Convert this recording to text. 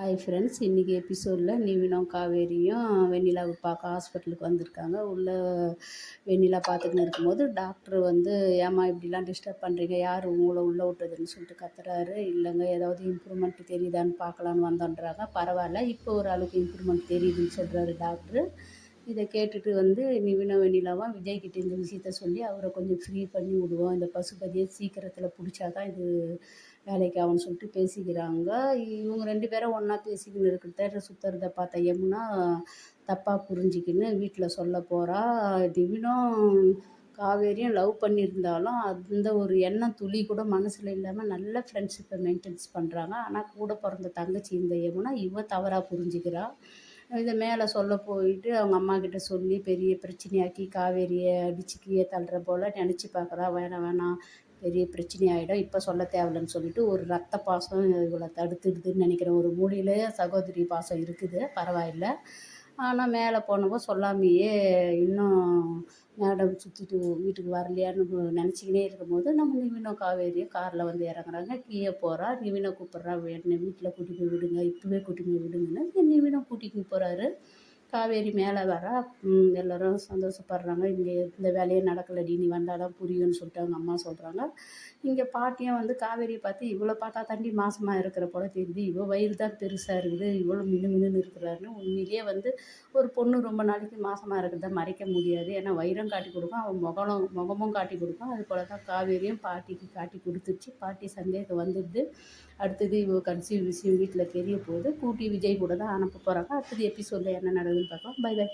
Hi friends இன்றைக்கி எபிசோடில் நிவினம் காவேரியும் வெண்ணிலாவை பார்க்க ஹாஸ்பிட்டலுக்கு வந்திருக்காங்க. உள்ளே வெண்ணிலா பார்த்துக்கின்னு இருக்கும்போது டாக்டர் வந்து ஏம்மா இப்படிலாம் டிஸ்டர்ப் பண்ணுறீங்க யார் உங்களை உள்ளே விட்டதுன்னு சொல்லிட்டு கத்துறாரு. இல்லைங்க ஏதாவது இம்ப்ரூவ்மெண்ட் தெரியுதான்னு பார்க்கலான்னு வந்தோன்றாங்க. பரவாயில்ல இப்போ ஒரு அளவுக்கு இம்ப்ரூவ்மெண்ட் தெரியுதுன்னு சொல்கிறாரு டாக்டரு இதை கேட்டுட்டு வந்து நிவினும் வெண்ணிலாவும் விஜய்கிட்ட இந்த விஷயத்த சொல்லி அவரை கொஞ்சம் ஃப்ரீ பண்ணி விடுவோம். இந்த பசுபதியை சீக்கிரத்தில் பிடிச்சா தான் இது வேலைக்கு ஆகும்னு சொல்லிட்டு பேசிக்கிறாங்க. இவங்க ரெண்டு பேரும் ஒன்றா பேசிக்கின்னு இருக்கிறத சுற்றுறத பார்த்த யமுனா தப்பாக புரிஞ்சிக்கின்னு வீட்டில் சொல்ல போகிறா திவினும் காவேரியும் லவ் பண்ணியிருந்தாலும் அந்த ஒரு எண்ணம் துளி கூட மனசில் இல்லாமல் நல்ல ஃப்ரெண்ட்ஷிப்பை மெயின்டென்ஸ் பண்ணுறாங்க ஆனால் கூட பிறந்த தங்கச்சி இந்த யமுனா இவன் தவறாக புரிஞ்சுக்கிறாள் இதை மேலே சொல்ல போயிட்டு அவங்க அம்மாக்கிட்ட சொல்லி பெரிய பிரச்சனையாக்கி காவேரியை அடிச்சு கீழே தள்ளுற போல் நினச்சி பார்க்குறா. வேணாம் வேணாம் பெரிய பிரச்சனையாகிடும் இப்போ சொல்ல தேவையில்லைன்னு சொல்லிட்டு ஒரு ரத்த பாசம் இவ்வளோ தடுத்துடுதுன்னு நினைக்கிறேன். ஒரு மூலையில் சகோதரி பாசம் இருக்குது. பரவாயில்ல. ஆனால் மேலே போனப்போ சொல்லாமையே இன்னும் மேடம் சுற்றிட்டு வீட்டுக்கு வரலையான்னு நினச்சிக்கினே இருக்கும்போது நம்ம நிவினோ காவேரியும் காரில் வந்து இறங்குறாங்க. கீழே போகிறா நிவினை கூப்பிட்றா என்னை வீட்டில் கூட்டிட்டு போய் விடுங்க இப்போவே கூட்டிட்டு போய் விடுங்கன்னு நிவினை கூட்டிகிட்டு போகிறாரு காவேரி மேலே வர. எல்லோரும் சந்தோஷப்படுறாங்க. இங்கே இந்த வேலையே நடக்கலடி நீ வந்தால் தான் புரியும்னு சொல்லிட்டு அவங்க அம்மா சொல்கிறாங்க இங்கே பாட்டியும் வந்து காவேரியை பார்த்து இவ்வளோ பார்த்தா தண்ணி மாசமாக இருக்கிற போல தெரியுது. இவ்வளோ வயிறு தான் பெருசாக இருக்குது. இவ்வளோ மினு மினுன்னு இருக்கிறாருன்னு. உண்மையிலேயே வந்து ஒரு பொண்ணு ரொம்ப நாளைக்கு மாசமாக இருக்கிறத மறைக்க முடியாது. ஏன்னா வயிறும் காட்டி கொடுக்கும். அவன் முகம் முகமும் காட்டி கொடுக்கும். அது போல் தான் காவேரியும் பாட்டிக்கு காட்டி கொடுத்துருச்சு பாட்டி சந்தேகம் வந்துடுது. அடுத்தது இவ கன்சீவ் விஷயம் வீட்டில் தெரிய போகுது கூட்டி விஜய் கூட தான் அனுப்ப போகிறாங்க அடுத்தது எபிசோடில் என்ன நடக்குதுன்னு பார்க்கலாம். By by